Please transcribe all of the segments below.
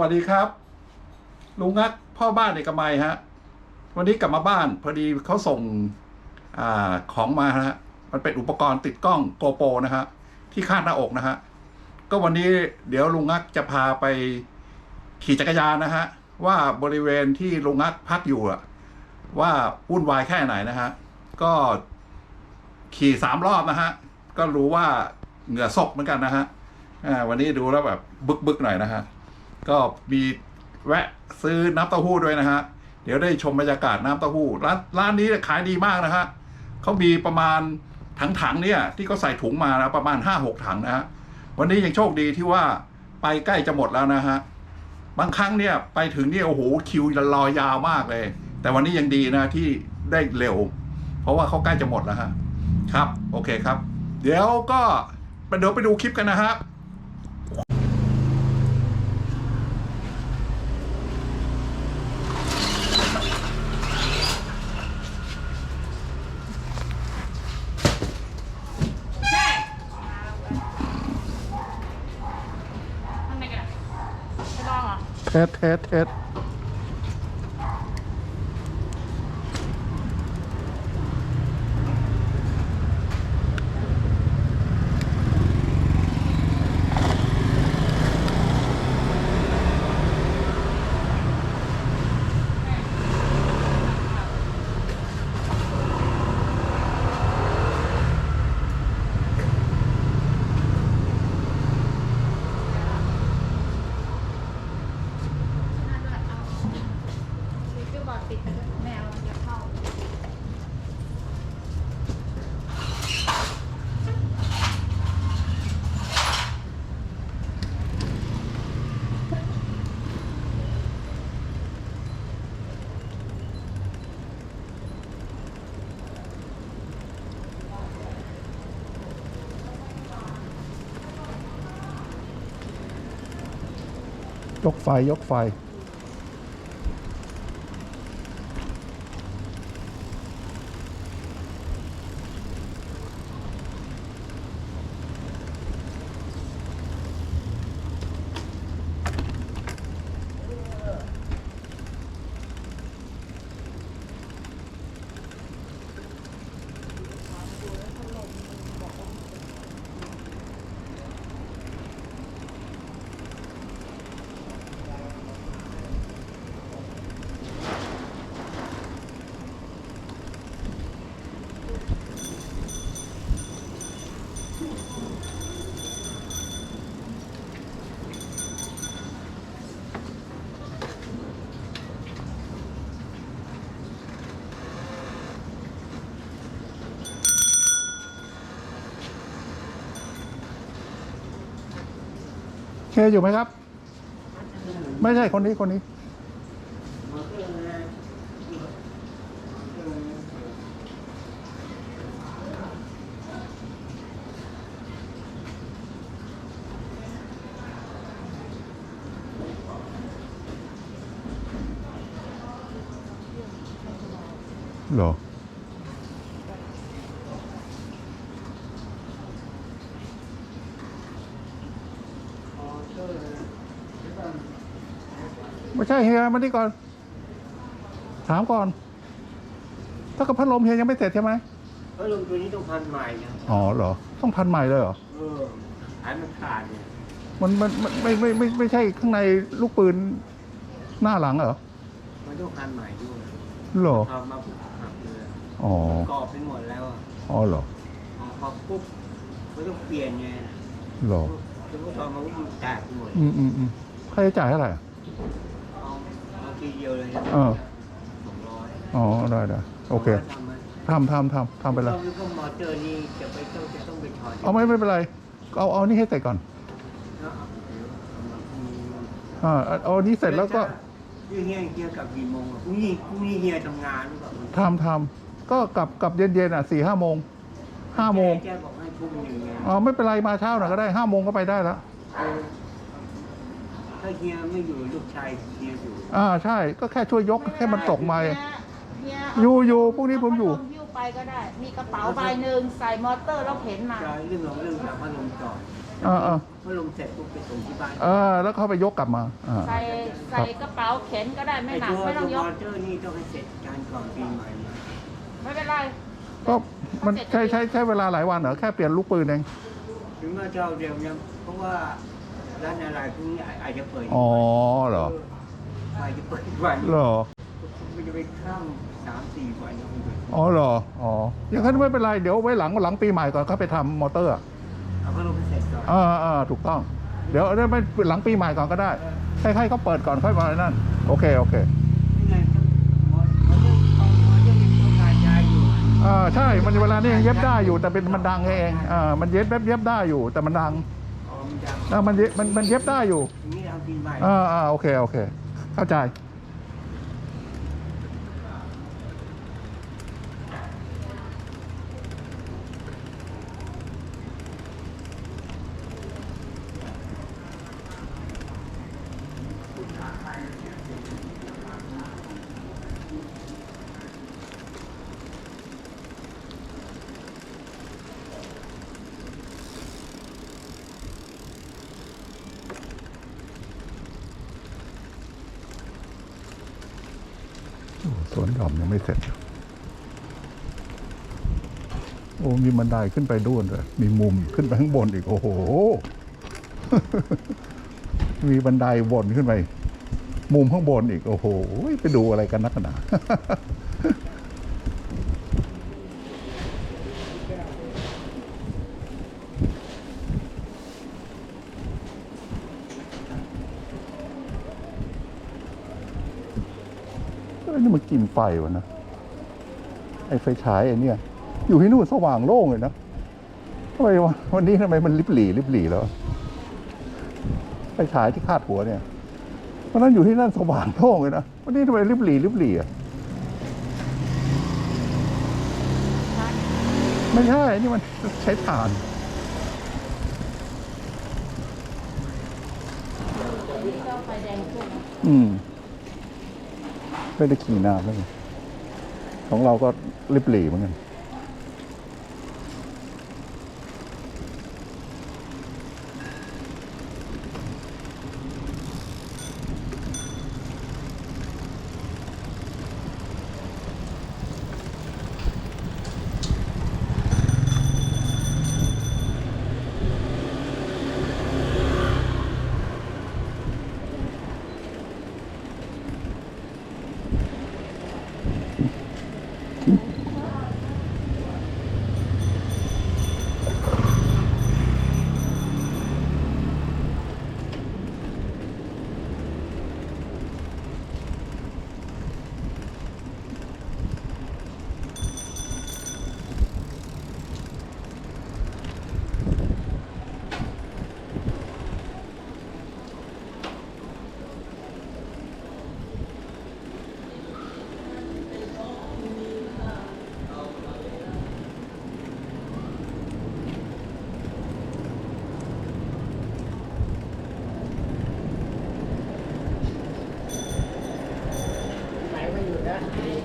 วัสดีครับ ลุงงักพ่อบ้านเอกมัยฮะ วันนี้กลับมาบ้าน พอดีเขาส่งอาของมาฮะ มันเป็นอุปกรณ์ติดกล้องโกโปรนะฮะ ที่คาดหน้าอกนะฮะ ก็วันนี้เดี๋ยวลุงงักจะพาไปขี่จักรยานนะฮะ ว่าบริเวณที่ลุงงักพักอยู่อะว่าวุ่นวายแค่ไหนนะฮะ ก็ขี่สามรอบนะฮะ ก็รู้ว่าเหงื่อซกเหมือนกันนะฮะวันนี้ดูแล้วแบบบึกๆหน่อยนะฮะ ก็มีแวะซื้อน้ำเต้าหู้ด้วยนะฮะ เดี๋ยวได้ชมบรรยากาศน้ำเต้าหู้ร้านร้านนี้ขายดีมากนะฮะเขามีประมาณถังๆเนี่ยที่เขาใส่ถุงมานะประมาณห้าหกถังนะฮะวันนี้ยังโชคดีที่ว่าไปใกล้จะหมดแล้วนะฮะบางครั้งเนี่ยไปถึงเนี่ยโอ้โหคิวรอยาวมากเลย แต่วันนี้ยังดีนะที่ได้เร็ว เพราะว่าเขาใกล้จะหมดแล้วฮะครับ โอเคครับ เดี๋ยวก็ไปเดี๋ยวไปดูคลิปกันนะฮะใช่ทำไงกันอะไปลอง เหรอเทสเทสเทส ก็บอกปิดไปด้วยแมวอย่าเข้า ยกไฟยกไฟ เคอยู่ไหมครับ ไม่ใช่คนนี้คนนี้ หรอ ไม่ใช่เฮียมานี่ก่อน ถามก่อนถ้ากับพัดลมเฮียยังไม่เสร็จใช่ไหมเพราะลมตัวนี้ต้องพันใหม่นะอ๋อเหรอ ต้องพันใหม่เลยเหรอเออหายมันขาดเนี่ยมันมันมันไม่ไม่ไม่ไม่ใช่ข้างในลูกปืนหน้าหลังเหรอมันต้องพันใหม่ด้วยเหรอทำมาปุ๊บหักเลยอ๋อกรอบไปหมดแล้วอะอ๋อเหรอพอปุ๊บมันต้องเปลี่ยนไงเหรอสมมติตอนมาปุ๊บมันแตกไปหมดอืมอืมอืมค่าใช้จ่ายเท่าไหร่ เอาเอาทีเดียวเลยนะเออสองร้อยอ๋อได้ได้โอเคทำไหมทำทำทำทำไปเลยต้องก็มอเตอร์นี่จะไปต้องจะต้องไปถอดเอาไม่ไม่เป็นไรเอาเอานี่ให้เสร็จก่อนแล้วเอาเดี๋ยวเอามาอ่าเอาอันนี้เสร็จแล้วก็เฮียเฮียกลับกี่โมงอะพรุ่งนี้พรุ่งนี้เฮียทำงานหรือเปล่าทำทำก็กลับกลับเย็นเย็นๆอะสี่ห้าโมงห้าโมงแกบอกให้ทุ่มหนึ่งไงอ๋อไม่เป็นไรมาเช้าหน่อยก็ได้ห้าโมงก็ไปได้แล้ว เออ ถ้าเฮียไม่อยู่ลูกชายเฮียอยู่อ่าใช่ก็แค่ช่วยยกให้มันตกมาเฮียอยู่อยู่พรุ่งนี้ผมอยู่ เาพัดลหิ้วไปก็ได้ มีกระเป๋าใบหนึ่งใส่มอเตอร์แล้วเข็นมา จะเรื่องของเรื่องจากพัดลมก่อนอเออเออพอลงเสร็จปุ๊บไปส่งที่บ้านเออแล้วเขาไปยกกลับมาอ่า ใส่ใส่กระเป๋าเข็นก็ได้ไม่ไอ้หนักตัวไม่ต้ตัอวงยมอกเตอร์นี่ต้องให้เสร็จการก่อนปีใหม่นะไม่เป็นไรก็มันใช้ใช้ใช้เวลาหลายวันเหรอแค่เปลี่ยนลูกปืนเอง ถึงว่าจะเอาเร็วเนี่ยเพราะว่า ร้านอะไรพวกนี้อาจจะเปิดอ๋อเหรออาจจะเปิดวันเหรอมันจะไปข้ามสามสี่วันนะคุณผู้ชมอ๋อเหรออ๋ออย่างนั้นไม่เป็นไรเดี๋ยวไว้หลังหลังปีใหม่ก่อนเขาไปทำมอเตอร์อะเอาก็ลงไปเสร็จก่อนอ่าอ่าถูกต้อง เดี๋ยวได้ไม่หลังปีใหม่ก่อนก็ได้ให้ๆเขาเปิดก่อนค่อยมานั่นโอเคโอเคนี่ไงหมอหมอเรื่องหมอเรื่องต้องการยาอยู่อ่าใช่มันเวลานี้ยังเย็บได้อยู่แต่เป็นมันดังเองอ่ามันเย็บเย็บเย็บได้อยู่แต่มันดัง อ๋อมันจะอ่ามันเย็บมันมันเย็บได้อยู่ทีนี้เอาปีใหม่อ่าอ่าโอเคโอเค เข้าใจ วนหย่อมยังไม่เสร็จ โอ้มีบันไดขึ้นไปด้วยเลยมีมุมขึ้นไปข้างบนอีก โอ้โห มีบันไดบนขึ้นไป มุมข้างบนอีก โอ้โห ไปดูอะไรกันนักหนา นี่มันกินไฟวะนะ ไอ้ไฟฉายไอ้เนี่ยอยู่ที่นู่นสว่างโล่งเลยนะทำไมวะวันนี้ทำไมมันลิบหลีลิบหลีแล้ว ไฟฉายที่คาดหัวเนี่ยวันนั้นอยู่ที่นั่นสว่างโล่งเลยนะ วันนี้ทำไมลิบหลีลิบหลีอะไม่ใช่ นี่มันใช้ถ่านอืม ไม่ได้ขี่นานแล้วของเราก็ริบหลีเหมือนกัน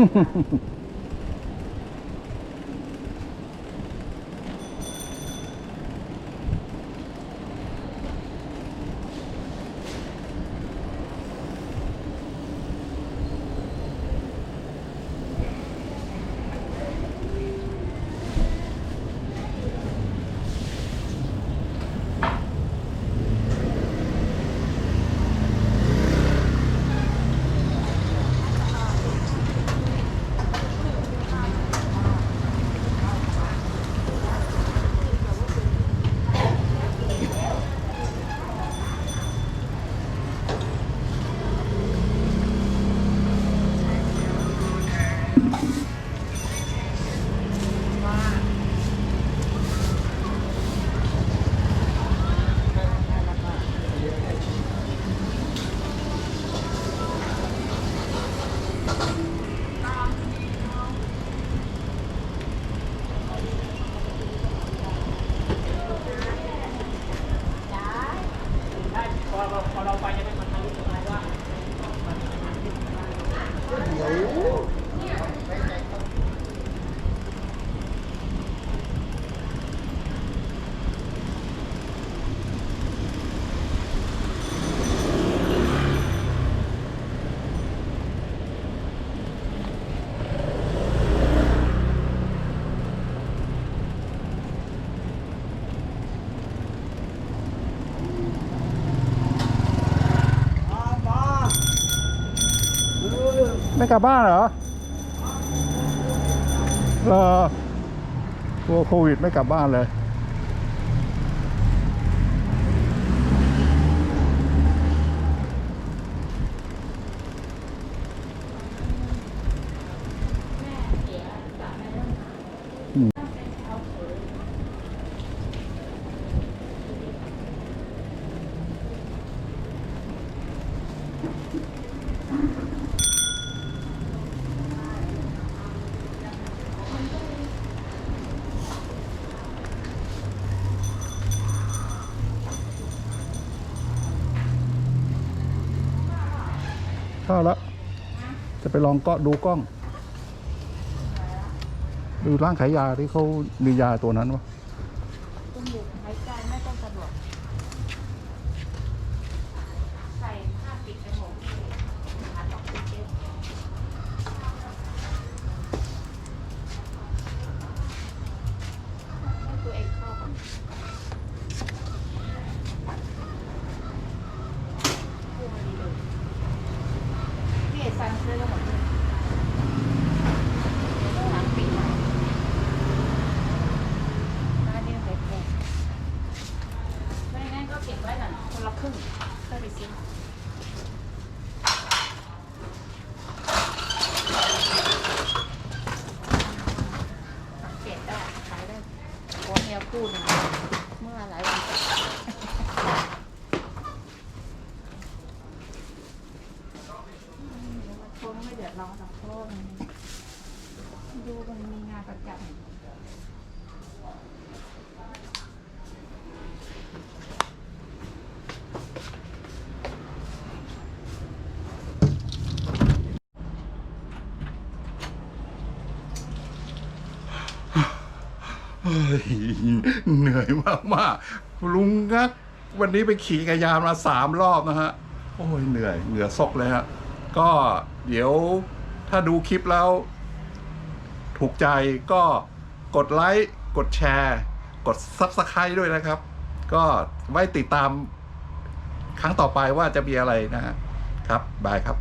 Ha, ha, ha. กลับบ้านเหรอเออตัวโควิดไม่กลับบ้านเลย แม่เสียสามแม่ต้องหา อืม เอาเถอะ เข้าแล้ว จะ ไปลองก็ดูกล้อง ดูร้านขายยาที่เขามียาตัวนั้นวะ จมูกหายใจไม่ต้องสะดวกใส่ผ้าปิดจมูกให้อัดออกซิเจนให้ตัวเองเข้าก่อนพูดมาดีเลยพี่เอกซันซื้อแล้วหมดเลยเดี๋ยวต้องหลังปีใหม่ร้านนี้ใส่แพงไม่งั้นก็เก็บไว้หน่อยคนละครึ่งค่อยไปซื้อสังเกตได้ขายได้หัวเมียคู่หนึ่งเมื่อหลายวันก่อนอืมเดี๋ยว ไม่เดือดร้อนหรอกเพราะว่ามันดูมันมีงานประจำเฮ้ยเหนื่อยมากมากลุงงักวันนี้ไปขี่กระยานมาสามรอบนะฮะ โอ้ยเหนื่อย เหงื่อซกเลยฮะ ก็ เดี๋ยวถ้าดูคลิปแล้ว ถูกใจก็กดไลค์ กดแชร์ กด Subscribe ด้วยนะครับ ก็ไว้ติดตามครั้งต่อไปว่าจะมีอะไรนะฮะครับ บายครับ